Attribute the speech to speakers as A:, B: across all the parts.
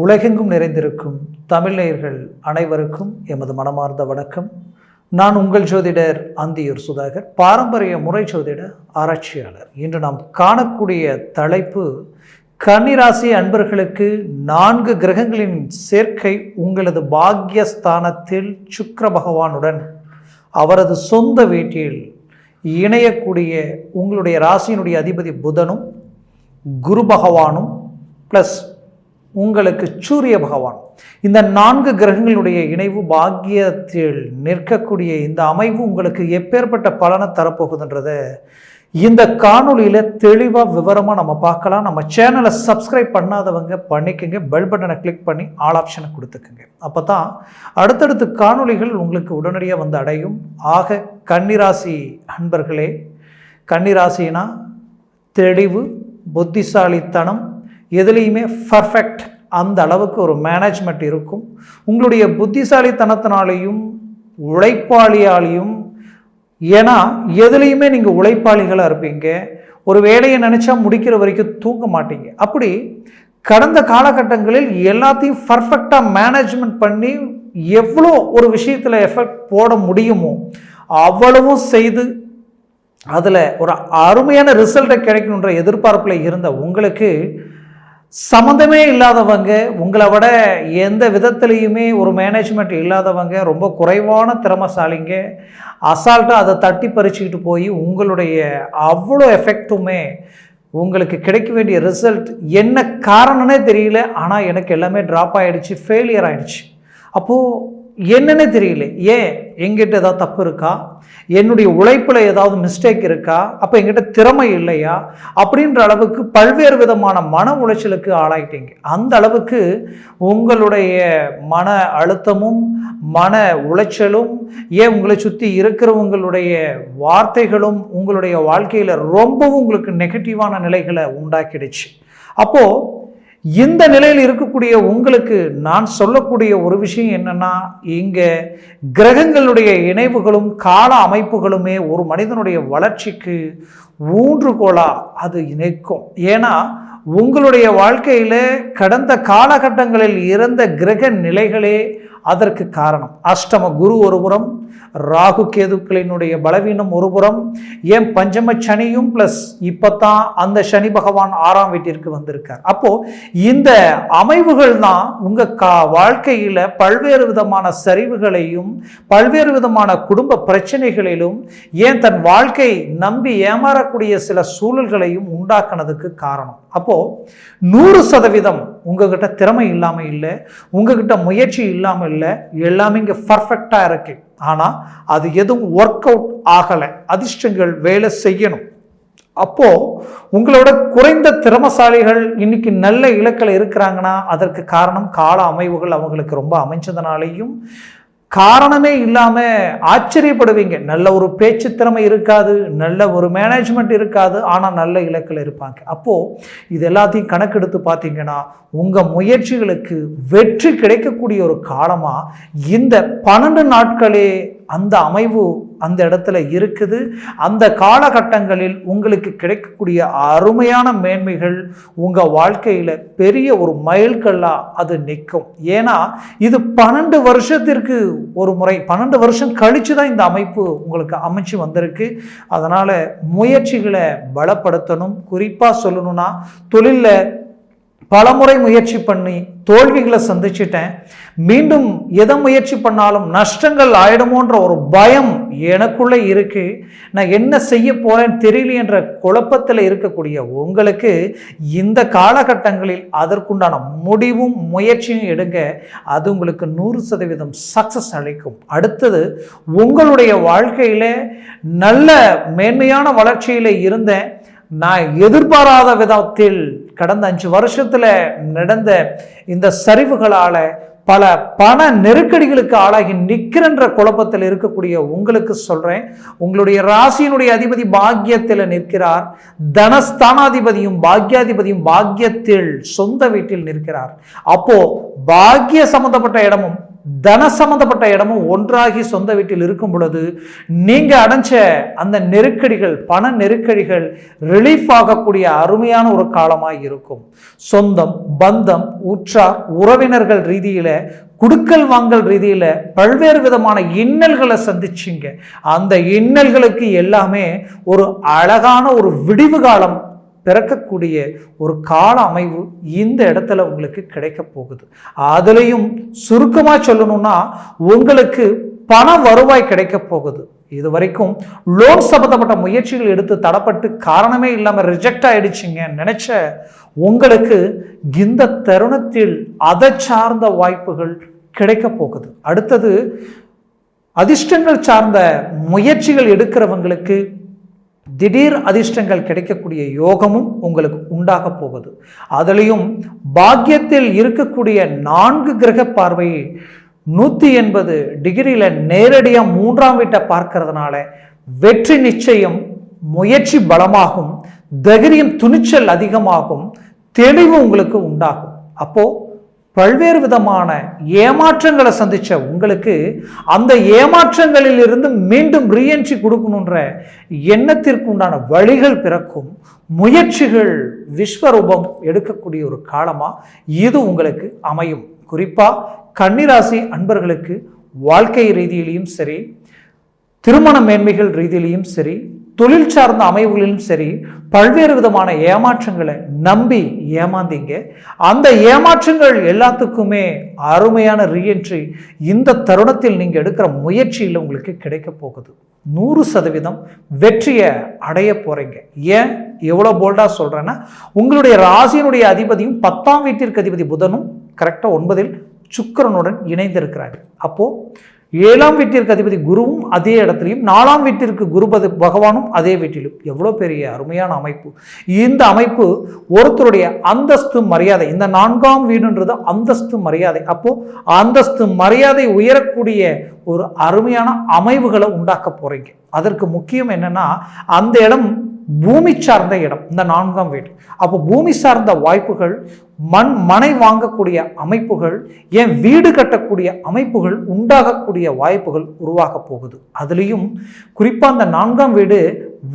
A: உலகெங்கும் நிறைந்திருக்கும் தமிழ்நேயர்கள் அனைவருக்கும் எமது மனமார்ந்த வணக்கம். நான் உங்கள் ஜோதிடர் அந்தியூர் சுதாகர் பாரம்பரிய முறை ஜோதிட ஆராய்ச்சியாளர். இன்று நாம் காணக்கூடிய தலைப்பு கன்னிராசி அன்பர்களுக்கு நான்கு கிரகங்களின் சேர்க்கை உங்களது பாக்யஸ்தானத்தில் சுக்கர பகவானுடன் அவரது சொந்த வீட்டில் இணையக்கூடிய உங்களுடைய ராசியினுடைய அதிபதி புதனும் குரு பகவானும் ப்ளஸ் உங்களுக்கு சூரிய பகவான். இந்த நான்கு கிரகங்களுடைய இணைவு பாக்கியத்தில் நிற்கக்கூடிய இந்த அமைவு உங்களுக்கு எப்பேற்பட்ட பலனை தரப்போகுதுன்றத இந்த காணொளியில் தெளிவாக விவரமாக நம்ம பார்க்கலாம். நம்ம சேனலை சப்ஸ்கிரைப் பண்ணாதவங்க பண்ணிக்கோங்க. பெல் பட்டனை கிளிக் பண்ணி ஆல் ஆப்ஷனை கொடுத்துக்குங்க. அப்போ தான் அடுத்தடுத்து காணொளிகள் உங்களுக்கு உடனடியாக வந்து அடையும். ஆக கன்னிராசி அன்பர்களே கன்னிராசினா தெளிவு புத்திசாலித்தனம் எதுலேயுமே பர்ஃபெக்ட் அந்த அளவுக்கு ஒரு மேனேஜ்மெண்ட் இருக்கும். உங்களுடைய புத்திசாலித்தனத்தினாலேயும் உழைப்பாளியாலையும் ஏன்னா எதுலேயுமே நீங்கள் உழைப்பாளிகளாக இருப்பீங்க. ஒரு வேலையை நினச்சா முடிக்கிற வரைக்கும் தூங்க மாட்டீங்க. அப்படி கடந்த காலகட்டங்களில் எல்லாத்தையும் பர்ஃபெக்டாக மேனேஜ்மெண்ட் பண்ணி எவ்வளோ ஒரு விஷயத்தில் எஃபெக்ட் போட முடியுமோ அவ்வளவும் செய்து அதில் ஒரு அருமையான ரிசல்ட்டை கிடைக்கணுன்ற எதிர்பார்ப்பில் இருந்த உங்களுக்கு சம்மந்தமே இல்லாதவங்க உங்களை விட எந்த விதத்துலேயுமே ஒரு மேனேஜ்மெண்ட் இல்லாதவங்க ரொம்ப குறைவான திறமசாலிங்க அசால்ட்டாக அதை தட்டி பறிச்சுக்கிட்டு போய் உங்களுடைய அவ்வளோ எஃபெக்ட்டுமே உங்களுக்கு கிடைக்க வேண்டிய ரிசல்ட் என்ன காரணம்னே தெரியல ஆனால் எனக்கு எல்லாமே ட்ராப் ஆகிடுச்சு ஃபெயிலியர் ஆகிடுச்சு அப்போது என்னன்னே தெரியல. ஏன்? எங்கிட்ட ஏதாவது தப்பு இருக்கா? என்னுடைய உழைப்பில் ஏதாவது மிஸ்டேக் இருக்கா? அப்போ எங்கிட்ட திறமை இல்லையா? அப்படின்ற அளவுக்கு பல்வேறு விதமான மன உளைச்சலுக்கு ஆளாயிட்டீங்க. அந்த அளவுக்கு உங்களுடைய மன அழுத்தமும் மன உளைச்சலும் ஏன் உங்களை சுற்றி இருக்கிறவங்களுடைய வார்த்தைகளும் உங்களுடைய வாழ்க்கையில் ரொம்பவும் உங்களுக்கு நெகட்டிவான நிலைகளை உண்டாக்கிடுச்சு. அப்போது இந்த நிலையில் இருக்கக்கூடிய உங்களுக்கு நான் சொல்லக்கூடிய ஒரு விஷயம் என்னன்னா இங்கே கிரகங்களுடைய இணைவுகளும் கால அமைப்புகளுமே ஒரு மனிதனுடைய வளர்ச்சிக்கு ஊன்றுகோலா அது இணைக்கும் ஏன்னா உங்களுடைய வாழ்க்கையில் கடந்த காலகட்டங்களில் இருந்த கிரக நிலைகளே அதற்கு காரணம். அஷ்டம குரு ஒருபுறம் ராகு கேதுக்களினுடைய பலவீனம் ஒருபுறம் ஏன் பஞ்சம சனியும் ப்ளஸ் இப்போ தான் அந்த சனி பகவான் ஆறாம் வீட்டிற்கு வந்திருக்கார். அப்போ இந்த அமைவுகள் தான் உங்க கா வாழ்க்கையில் பல்வேறு விதமான சரிவுகளையும் பல்வேறு விதமான குடும்ப பிரச்சனைகளிலும் ஏன் தன் வாழ்க்கை நம்பி ஏமாறக்கூடிய சில சூழல்களையும் உண்டாக்குனதுக்கு காரணம். அப்போ நூறு சதவீதம் உங்ககிட்ட திறமை இல்லாமல் இல்லை உங்ககிட்ட முயற்சி இல்லாமல் இல்லை எல்லாமே இங்கே பர்ஃபெக்டாக இருக்கு. ஆனால் அது எதுவும் ஒர்க் அவுட் ஆகலை. அதிர்ஷ்டங்கள் வேலை செய்யணும். அப்போது உங்களோட குறைந்த திறமசாலிகள் இன்னைக்கு நல்ல இலக்கில் இருக்கிறாங்கன்னா அதற்கு காரணம் கால அமைவுகள் அவங்களுக்கு ரொம்ப அமைஞ்சதுனாலையும் காரணமே இல்லாமல் ஆச்சரியப்படுவீங்க. நல்ல ஒரு பேச்சு திறமை இருக்காது நல்ல ஒரு மேனேஜ்மெண்ட் இருக்காது ஆனால் நல்ல இலக்கில் இருப்பாங்க. அப்போது இது எல்லாத்தையும் கணக்கெடுத்து பார்த்தீங்கன்னா உங்கள் முயற்சிகளுக்கு வெற்றி கிடைக்கக்கூடிய ஒரு காலமாக இந்த பன்னெண்டு நாட்களே அந்த அமைவு அந்த இடத்துல இருக்குது. அந்த காலகட்டங்களில் உங்களுக்கு கிடைக்கக்கூடிய அருமையான மேன்மைகள் உங்கள் வாழ்க்கையில் பெரிய ஒரு மைல்கல்லாக அது நிற்கும். ஏன்னா இது பன்னெண்டு வருஷத்திற்கு ஒரு முறை பன்னெண்டு வருஷம் கழித்து தான் இந்த அமைப்பு உங்களுக்கு அமைச்சு வந்திருக்கு. அதனால் முயற்சிகளை பலப்படுத்தணும். குறிப்பாக சொல்லணும்னா தொழிலில் பலமுறை முயற்சி பண்ணி தோல்விகளை சந்திச்சிட்டேன். மீண்டும் எதை முயற்சி பண்ணாலும் நஷ்டங்கள் ஆயிடுமோன்ற ஒரு பயம் எனக்குள்ளே இருக்குது நான் என்ன செய்ய போகிறேன் தெரியலையன்ற குழப்பத்தில் இருக்கக்கூடிய உங்களுக்கு இந்த காலகட்டங்களில் அதற்குண்டான முடிவும் முயற்சியும் எடுங்க. அது உங்களுக்கு நூறு சதவீதம் சக்ஸஸ் அளிக்கும். அடுத்தது உங்களுடைய வாழ்க்கையில் நல்ல மேன்மையான வளர்ச்சியில் இருந்தேன். நான் எதிர்பாராத விதத்தில் கடந்த அஞ்சு வருஷத்தில் நடந்த இந்த சரிவுகளால் பல பண நெருக்கடிகளுக்கு ஆளாகி நிற்கிறன்ற குழப்பத்தில் இருக்கக்கூடிய உங்களுக்கு சொல்கிறேன் உங்களுடைய ராசியினுடைய அதிபதி பாக்கியத்தில் நிற்கிறார். தனஸ்தானாதிபதியும் பாக்யாதிபதியும் பாக்கியத்தில் சொந்த வீட்டில் நிற்கிறார். அப்போ பாக்கிய சம்பந்தப்பட்ட இடமும் தன சம்பந்தப்பட்ட இடமும் ஒன்றாகி சொந்த வீட்டில் இருக்கும் பொழுது நீங்கள் அடைஞ்ச அந்த நெருக்கடிகள் பண நெருக்கடிகள் ரிலீஃப் ஆகக்கூடிய அருமையான ஒரு காலமாக இருக்கும். சொந்தம் பந்தம் உற்றார் உறவினர்கள் ரீதியில் குடுக்கல் வாங்கல் ரீதியில் பல்வேறு விதமான இன்னல்களை சந்திச்சிங்க. அந்த இன்னல்களுக்கு எல்லாமே ஒரு அழகான ஒரு விடிவு காலம் பிறக்கக்கூடிய ஒரு கால அமைவு இந்த இடத்துல உங்களுக்கு கிடைக்க போகுது. அதுலேயும் சுருக்கமாக சொல்லணும்னா உங்களுக்கு பண வருவாய் கிடைக்க போகுது. இது வரைக்கும் லோன் சம்மந்தப்பட்ட முயற்சிகள் எடுத்து தடப்பட்டு காரணமே இல்லாமல் ரிஜெக்ட் ஆயிடுச்சிங்க நினைச்ச உங்களுக்கு இந்த தருணத்தில் அதை சார்ந்த வாய்ப்புகள் கிடைக்க போகுது. அடுத்தது அதிர்ஷ்டங்கள் சார்ந்த முயற்சிகள் எடுக்கிறவங்களுக்கு திடீர் அதிர்ஷ்டங்கள் கிடைக்கக்கூடிய யோகமும் உங்களுக்கு உண்டாக போகுது. அதுலேயும் பாக்கியத்தில் இருக்கக்கூடிய நான்கு கிரக பார்வை நூற்றி எண்பது டிகிரியில் நேரடியாக மூன்றாம் வீட்டை பார்க்கறதுனால வெற்றி நிச்சயம் முயற்சி பலமாகும் தைரியம் துணிச்சல் அதிகமாகும் தெளிவு உங்களுக்கு உண்டாகும். அப்போது பல்வேறு விதமான ஏமாற்றங்களை சந்தித்த உங்களுக்கு அந்த ஏமாற்றங்களில் இருந்து மீண்டும் ரீஎன்ட்ரி கொடுக்கணுன்ற எண்ணத்திற்கு உண்டான வழிகள் பிறக்கும் முயற்சிகள் விஸ்வரூபம் எடுக்கக்கூடிய ஒரு காலமாக இது உங்களுக்கு அமையும். குறிப்பாக கன்னிராசி அன்பர்களுக்கு வாழ்க்கை ரீதியிலையும் சரி திருமண மேன்மைகள் ரீதியிலையும் சரி தொழில் சார்ந்த அமைவுகளிலும் சரி பல்வேறு விதமான ஏமாற்றங்களை நம்பி ஏமாந்தீங்க. அந்த ஏமாற்றங்கள் எல்லாத்துக்குமே அருமையான ரீஎன்ட்ரி இந்த தருணத்தில் நீங்கள் எடுக்கிற முயற்சியில் உங்களுக்கு கிடைக்க போகுது. நூறு சதவீதம் வெற்றியை அடைய போகிறீங்க ஏன்? எவ்வளோ போல்டாக சொல்கிறேன்னா உங்களுடைய ராசியினுடைய அதிபதியும் பத்தாம் வீட்டிற்கு அதிபதி புதனும் கரெக்டாக ஒன்பதில் சுக்கரனுடன் இணைந்திருக்கிறாங்க அப்போது ஏழாம் வீட்டிற்கு அதிபதி குருவும் அதே இடத்துலையும் நாலாம் வீட்டிற்கு குருபதி பகவானும் அதே வீட்டிலும். எவ்வளோ பெரிய அருமையான அமைப்பு. இந்த அமைப்பு ஒருத்தருடைய அந்தஸ்து மரியாதை இந்த நான்காம் வீடுன்றது அந்தஸ்து மரியாதை. அப்போது அந்தஸ்து மரியாதை உயரக்கூடிய ஒரு அருமையான அமைவுகளை உண்டாக்க போகிறீங்க அதற்கு முக்கியம் என்னென்னா அந்த இடம் பூமி சார்ந்த இடம் இந்த நான்காம் வீடு. அப்போ பூமி சார்ந்த வாய்ப்புகள் மண் மனை வாங்கக்கூடிய அமைப்புகள் ஏன் வீடு கட்டக்கூடிய அமைப்புகள் உண்டாகக்கூடிய வாய்ப்புகள் உருவாக போகுது. அதுலேயும் குறிப்பாக அந்த நான்காம் வீடு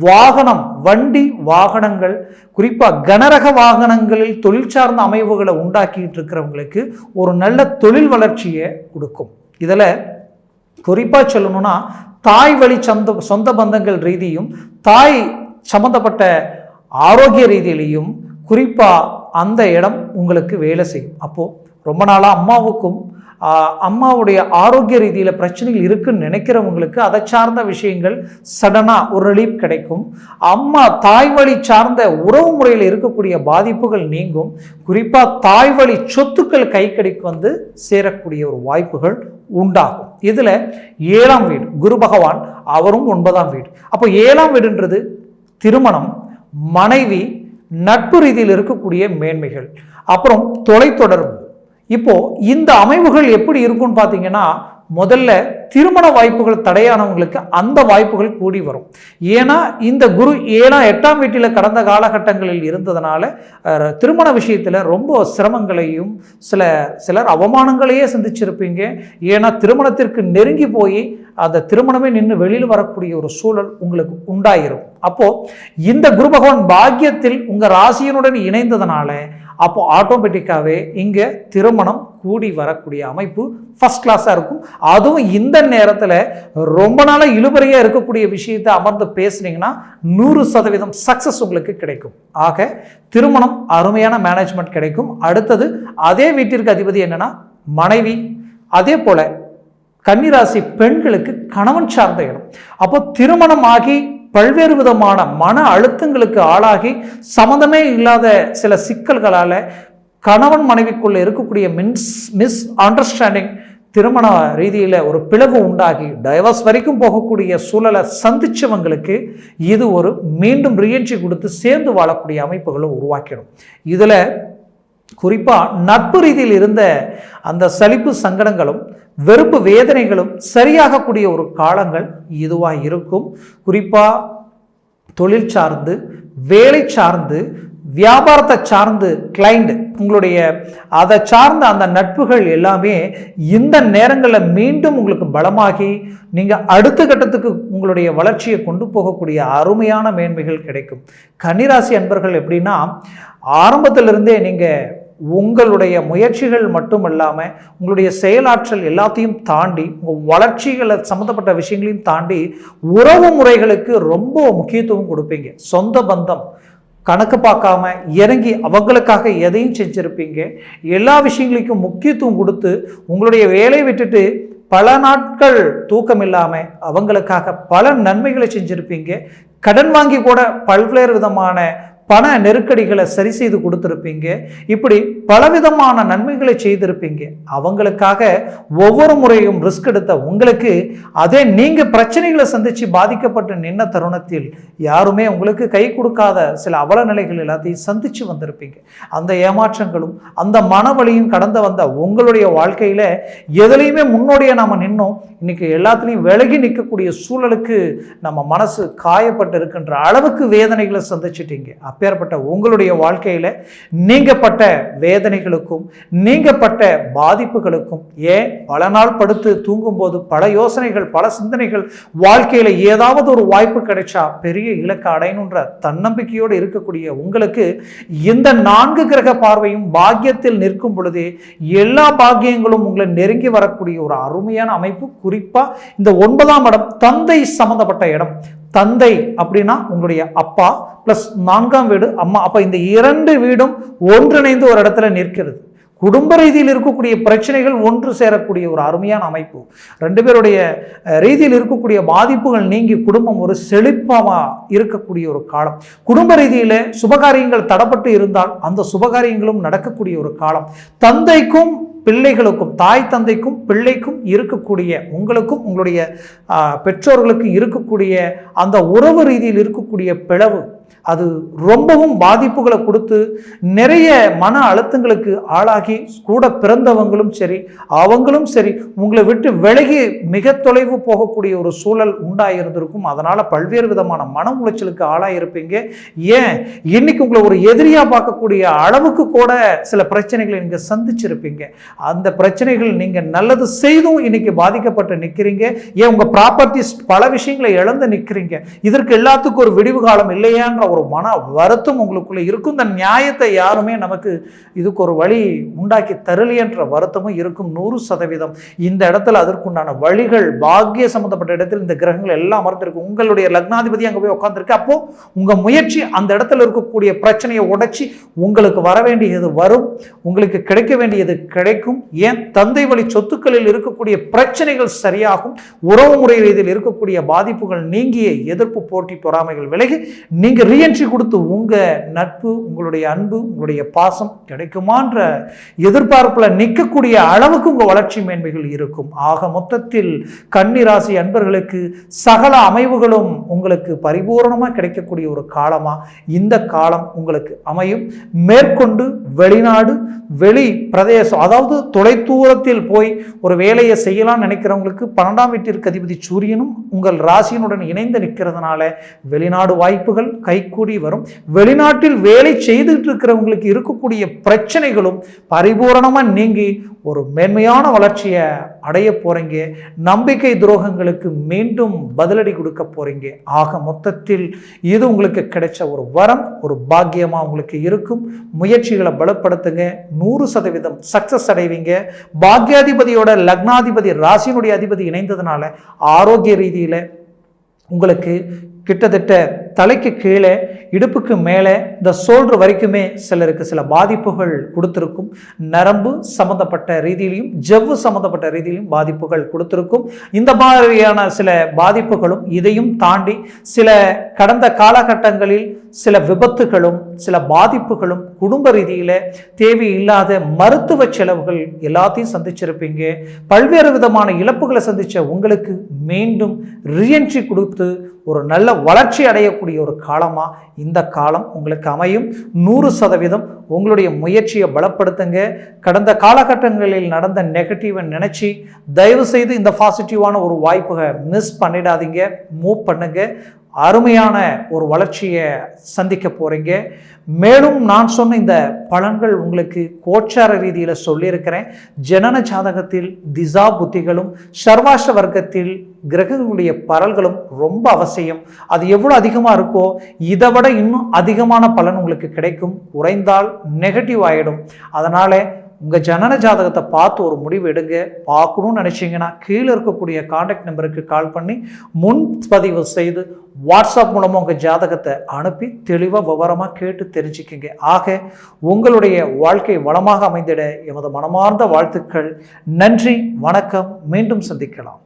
A: வாகனம் வண்டி வாகனங்கள் குறிப்பாக கனரக வாகனங்களில் தொழில் சார்ந்த அமைவுகளை உண்டாக்கிட்டு இருக்கிறவங்களுக்கு ஒரு நல்ல தொழில் வளர்ச்சியை கொடுக்கும். இதில் குறிப்பாக சொல்லணும்னா தாய் வழி சொந்த சொந்த பந்தங்கள் ரீதியும் தாய் சம்பந்தப்பட்ட ஆரோக்கிய ரீதியிலையும் குறிப்பாக அந்த இடம் உங்களுக்கு வேலை செய்யும். அப்போது ரொம்ப நாளாக அம்மாவுக்கும் அம்மாவுடைய ஆரோக்கிய ரீதியில் பிரச்சனைகள் இருக்குன்னு நினைக்கிறவங்களுக்கு அதை சார்ந்த விஷயங்கள் சடனாக ஒரு ரிலீஃப் கிடைக்கும். அம்மா தாய் வழி சார்ந்த உறவு முறையில் இருக்கக்கூடிய பாதிப்புகள் நீங்கும். குறிப்பாக தாய் வழி சொத்துக்கள் கைக்கடிக்கு வந்து சேரக்கூடிய ஒரு வாய்ப்புகள் உண்டாகும். இதில் ஏழாம் வீடு குரு பகவான் அவரும் ஒன்பதாம் வீடு. அப்போ ஏழாம் வீடுன்றது திருமணம் மனைவி நட்பு ரீதியில் இருக்கக்கூடிய மேன்மைகள். அப்புறம் தொலைத்தொடர்பு. இப்போது இந்த அமைவுகள் எப்படி இருக்கும்னு பார்த்தீங்கன்னா முதல்ல திருமண வாய்ப்புகள் தடையானவங்களுக்கு அந்த வாய்ப்புகள் கூடி வரும். ஏன்னா இந்த குரு ஏன்னா எட்டாம் வீட்டில் கடந்த காலகட்டங்களில் இருந்ததுனால திருமண விஷயத்தில் ரொம்ப சிரமங்களையும் சில சிலர் அவமானங்களையே சந்திச்சிருப்பீங்க. ஏன்னா திருமணத்திற்கு நெருங்கி போய் அந்த திருமணமே நின்று வெளியில் வரக்கூடிய ஒரு சூழல் உங்களுக்கு உண்டாயிரும். அப்போது இந்த குரு பகவான் பாக்கியத்தில் உங்கள் ராசியனுடன் இணைந்ததுனால அப்போ ஆட்டோமேட்டிக்காகவே இங்கே திருமணம் கூடி வரக்கூடிய அமைப்பு ஃபஸ்ட் கிளாஸாக இருக்கும். அதுவும் இந்த நேரத்தில் ரொம்ப நாளாக இழுபறையாக இருக்கக்கூடிய விஷயத்தை அமர்ந்து பேசுனீங்கன்னா நூறு சதவீதம் சக்ஸஸ் உங்களுக்கு கிடைக்கும். ஆக திருமணம் அருமையான மேனேஜ்மெண்ட் கிடைக்கும். அடுத்தது அதே வீட்டிற்கு அதிபதி என்னென்னா மனைவி. அதே போல் கன்னிராசி பெண்களுக்கு கணவன் சார்ந்த இடம். அப்போ திருமணம் ஆகி பல்வேறு விதமான மன அழுத்தங்களுக்கு ஆளாகி சம்மந்தமே இல்லாத சில சிக்கல்களால் கணவன் மனைவிக்குள்ளே இருக்கக்கூடிய மின்ஸ் மிஸ் அண்டர்ஸ்டாண்டிங் திருமண ரீதியில் ஒரு பிளவு உண்டாகி டைவர்ஸ் வரைக்கும் போகக்கூடிய சூழலை சந்திச்சவங்களுக்கு இது ஒரு மீண்டும் ரியன்சி கொடுத்து சேர்ந்து வாழக்கூடிய அமைப்புகளை உருவாக்கிடும். இதில் குறிப்பாக நட்பு ரீதியில் இருந்த அந்த சலிப்பு சங்கடங்களும் வெறுப்பு வேதனைகளும் சரியாகக்கூடிய ஒரு காலங்கள் இதுவாக இருக்கும். குறிப்பாக தொழில் சார்ந்து வேலை சார்ந்து வியாபாரத்தை சார்ந்து கிளைண்ட் உங்களுடைய அதை சார்ந்த அந்த நட்புகள் எல்லாமே இந்த நேரங்களில் மீண்டும் உங்களுக்கு பலமாகி நீங்கள் அடுத்த கட்டத்துக்கு உங்களுடைய வளர்ச்சியை கொண்டு போகக்கூடிய அருமையான மேன்மைகள் கிடைக்கும். கன்னிராசி அன்பர்கள் எப்படின்னா ஆரம்பத்திலிருந்தே நீங்கள் உங்களுடைய முயற்சிகள் மட்டுமல்லாமல் உங்களுடைய செயலாற்றல் எல்லாத்தையும் தாண்டி உங்கள் வளர்ச்சிகளை சம்மந்தப்பட்ட விஷயங்களையும் தாண்டி உறவு முறைகளுக்கு ரொம்ப முக்கியத்துவம் கொடுப்பீங்க. சொந்த பந்தம் கணக்கு பார்க்காம இறங்கி அவங்களுக்காக எதையும் செஞ்சுருப்பீங்க. எல்லா விஷயங்களுக்கும் முக்கியத்துவம் கொடுத்து உங்களுடைய வேலையை விட்டுட்டு பல நாட்கள் தூக்கம் இல்லாமல் அவங்களுக்காக பல நன்மைகளை செஞ்சுருப்பீங்க. கடன் வாங்கி கூட பல்வேறு விதமான பண நெருக்கடிகளை சரி செய்து கொடுத்துருப்பீங்க. இப்படி பலவிதமான நன்மைகளை செய்திருப்பீங்க. அவங்களுக்காக ஒவ்வொரு முறையும் ரிஸ்க் எடுத்த உங்களுக்கு அதே நீங்கள் பிரச்சனைகளை சந்தித்து பாதிக்கப்பட்டு நின்ன தருணத்தில் யாருமே உங்களுக்கு கை கொடுக்காத சில அவல நிலைகள் எல்லாத்தையும் சந்தித்து வந்திருப்பீங்க. அந்த ஏமாற்றங்களும் அந்த மனவழியும் கடந்து வந்த உங்களுடைய வாழ்க்கையில் எதுலேயுமே முன்னோடியே நாம் நின்னோம். இன்னைக்கு எல்லாத்துலேயும் விலகி நிற்கக்கூடிய சூழலுக்கு நம்ம மனசு காயப்பட்டு இருக்கின்ற அளவுக்கு வேதனைகளை சந்திச்சிட்டீங்க. அப்பேற்பட்ட உங்களுடைய வாழ்க்கையில் நீங்கப்பட்ட வேதனைகளுக்கும் நீங்கப்பட்ட பாதிப்புகளுக்கும் ஏன் பல நாள் படுத்து தூங்கும்போது பல யோசனைகள் பல சிந்தனைகள் வாழ்க்கையில் ஏதாவது ஒரு வாய்ப்பு கிடைச்சா பெரிய இலக்கு அடையணுன்ற தன்னம்பிக்கையோடு இருக்கக்கூடிய உங்களுக்கு இந்த நான்கு கிரக பார்வையும் பாக்கியத்தில் நிற்கும் பொழுதே எல்லா பாக்கியங்களும் உங்களை நெருங்கி வரக்கூடிய ஒரு அருமையான அமைப்பு. குறிப்பாக இந்த ஒன்பதாம் இடம் தந்தை சம்பந்தப்பட்ட இடம். தந்தை அப்படின்னா உங்களுடைய அப்பா ப்ளஸ் நான்காம் வீடு அம்மா. அப்போ இந்த இரண்டு வீடும் ஒன்றிணைந்து ஒரு இடத்துல நிற்கிறது. குடும்ப ரீதியில் இருக்கக்கூடிய பிரச்சனைகள் ஒன்று சேரக்கூடிய ஒரு அருமையான அமைப்பு. ரெண்டு பேருடைய ரீதியில் இருக்கக்கூடிய பாதிப்புகள் நீங்கி குடும்பம் ஒரு செழிப்பமாக இருக்கக்கூடிய ஒரு காலம். குடும்ப ரீதியில் சுபகாரியங்கள் தடப்பட்டு இருந்தால் அந்த சுபகாரியங்களும் நடக்கக்கூடிய ஒரு காலம். தந்தைக்கும் பிள்ளைகளுக்கும் தாய் தந்தைக்கும் பிள்ளைக்கும் இருக்கக்கூடிய உங்களுக்கும் உங்களுடைய பெற்றோர்களுக்கும் இருக்கக்கூடிய அந்த உறவு ரீதியில் இருக்கக்கூடிய பிளவு அது ரொம்பவும் பாதிப்புகளை கொடுத்து நிறைய மன அழுத்தங்களுக்கு ஆளாகி கூட பிறந்தவங்களும் சரி அவங்களும் சரி உங்களை விட்டு விலகி மிக தொலைவு போகக்கூடிய ஒரு சூழல் உண்டாயிருந்திருக்கும். அதனால் பல்வேறு விதமான மன உளைச்சலுக்கு ஆளாயிருப்பீங்க. ஏன்? இன்னைக்கு உங்களை ஒரு எதிரியாக பார்க்கக்கூடிய அளவுக்கு கூட சில பிரச்சனைகளை நீங்கள் சந்திச்சிருப்பீங்க. அந்த பிரச்சனைகள் நீங்கள் நல்லது செய்தும் இன்னைக்கு பாதிக்கப்பட்டு நிற்கிறீங்க ஏன்? உங்கள் ப்ராப்பர்ட்டிஸ் பல விஷயங்களை இழந்து நிற்கிறீங்க இதற்கு எல்லாத்துக்கும் ஒரு விடிவு காலம் இல்லையான்ற ஒரு மன வருத்தம் உங்களுக்குள்ளே இருக்கும். இந்த நியாயத்தை யாருமே நமக்கு இதுக்கு ஒரு வழி உண்டாக்கி தரலையன்ற வருத்தமும் இருக்கும். நூறு சதவீதம். இந்த இடத்துல அதற்குண்டான வழிகள் பாக்கிய சம்பந்தப்பட்ட இடத்தில் இந்த கிரகங்கள் எல்லாம் அமர்ந்திருக்கு. உங்களுடைய லக்னாதிபதி அங்கே போய் உட்காந்துருக்கு அப்போது உங்கள் முயற்சி அந்த இடத்துல இருக்கக்கூடிய பிரச்சனையை உடைச்சி உங்களுக்கு வர வேண்டியது வரும். உங்களுக்கு கிடைக்க வேண்டியது கிடைக்கும். ஏன்? தந்தை வழி சொத்துக்களில் இருக்கக்கூடிய பிரச்சனைகள் சரியாகும். உறவு முறை ரீதியில் இருக்கக்கூடிய பாதிப்புகள் நீங்கிய எதிர்ப்பு போட்டி பொறாமைகள் விலகி நீங்க ரீஎன்ட்ரி கொடுத்து உங்கள் நட்பு உங்களுடைய அன்பு உங்களுடைய பாசம் கிடைக்குமான்ற எதிர்பார்ப்பில் நிற்கக்கூடிய அளவுக்கு உங்கள் வளர்ச்சி மேன்மைகள் இருக்கும். ஆக மொத்தத்தில் கன்னிராசி அன்பர்களுக்கு சகல அமைவுகளும் உங்களுக்கு பரிபூர்ணமாக கிடைக்கக்கூடிய ஒரு காலமாக இந்த காலம் உங்களுக்கு அமையும். மேற்கொண்டு வெளிநாடு வெளி பிரதேசம் அதாவது தொலைதூரத்தில் போய் ஒரு வேலையை செய்யலாம் நினைக்கிறவங்களுக்கு பன்னெண்டாம் வீட்டிற்கு அதிபதி சூரியனும் உங்கள் ராசியினுடன் இணைந்து நிற்கிறதுனால வெளிநாடு வாய்ப்புகள் கை கைகூடி வரும். வெளிநாட்டில் வேலை செய்துட்டு இருக்கிறவங்களுக்கு இருக்கக்கூடிய பிரச்சனைகளும் பரிபூரணமாக நீங்கி ஒரு மேன்மையான வளர்ச்சியை அடைய போகிறீங்க நம்பிக்கை துரோகங்களுக்கு மீண்டும் பதிலடி கொடுக்க போகிறீங்க ஆக மொத்தத்தில் இது உங்களுக்கு கிடைச்ச ஒரு வரம் ஒரு பாக்கியமாக உங்களுக்கு இருக்கும். முயற்சிகளை பலப்படுத்துங்க. நூறு சதவீதம் சக்ஸஸ் அடைவீங்க. பாக்யாதிபதியோட லக்னாதிபதி ராசியினுடைய அதிபதி இணைந்ததுனால ஆரோக்கிய ரீதியில் உங்களுக்கு கிட்டத்தட்ட தலைக்கு கீழே இடுப்புக்கு மேலே இந்த சோல்டர் வரைக்குமே சிலருக்கு சில பாதிப்புகள் கொடுத்துருக்கும். நரம்பு சம்மந்தப்பட்ட ரீதியிலையும் ஜவ்வு சம்மந்தப்பட்ட ரீதியிலையும் பாதிப்புகள் கொடுத்துருக்கும். இந்த மாதிரியான சில பாதிப்புகளும் இதையும் தாண்டி சில கடந்த காலகட்டங்களில் சில விபத்துகளும் சில பாதிப்புகளும் குடும்ப ரீதியில் தேவையில்லாத மருத்துவ செலவுகள் எல்லாத்தையும் சந்திச்சிருப்பீங்க. பல்வேறு விதமான இழப்புகளை சந்தித்த உங்களுக்கு மீண்டும் ரீஎன்ட்ரி கொடுத்து ஒரு நல்ல வளர்ச்சி அடையக்கூடிய ஒரு காலமாக இந்த காலம் உங்களுக்கு அமையும். நூறு சதவீதம் உங்களுடைய முயற்சியை பலப்படுத்துங்க. கடந்த காலகட்டங்களில் நடந்த நெகட்டிவை நினச்சி தயவு செய்து இந்த பாசிட்டிவான ஒரு வாய்ப்பை மிஸ் பண்ணிடாதீங்க. மூவ் பண்ணுங்கள் அருமையான ஒரு வளர்ச்சியை சந்திக்க போகிறீங்க மேலும் நான் சொன்ன இந்த பலன்கள் உங்களுக்கு கோச்சார ரீதியில் சொல்லியிருக்கிறேன். ஜனன ஜாதகத்தில் திசா புத்திகளும் சர்வாஷ்ட வர்க்கத்தில் கிரகங்களுடைய பரல்களும் ரொம்ப அவசியம். அது எவ்வளோ அதிகமாக இருக்கோ இதை விட இன்னும் அதிகமான பலன் உங்களுக்கு கிடைக்கும். குறைந்தால் நெகட்டிவ் ஆகிடும் அதனால் உங்கள் ஜனன ஜாதகத்தை பார்த்து ஒரு முடிவு எடுங்க. பார்க்கணும்னு நினச்சிங்கன்னா கீழே இருக்கக்கூடிய காண்டாக்ட் நம்பருக்கு கால் பண்ணி முன்பதிவு செய்து வாட்ஸ்அப் மூலமாக உங்கள் ஜாதகத்தை அனுப்பி தெளிவாக விவரமாக கேட்டு தெரிஞ்சுக்கிங்க. ஆக உங்களுடைய வாழ்க்கை வளமாக அமைந்திட எமது மனமார்ந்த வாழ்த்துக்கள். நன்றி வணக்கம். மீண்டும் சந்திக்கலாம்.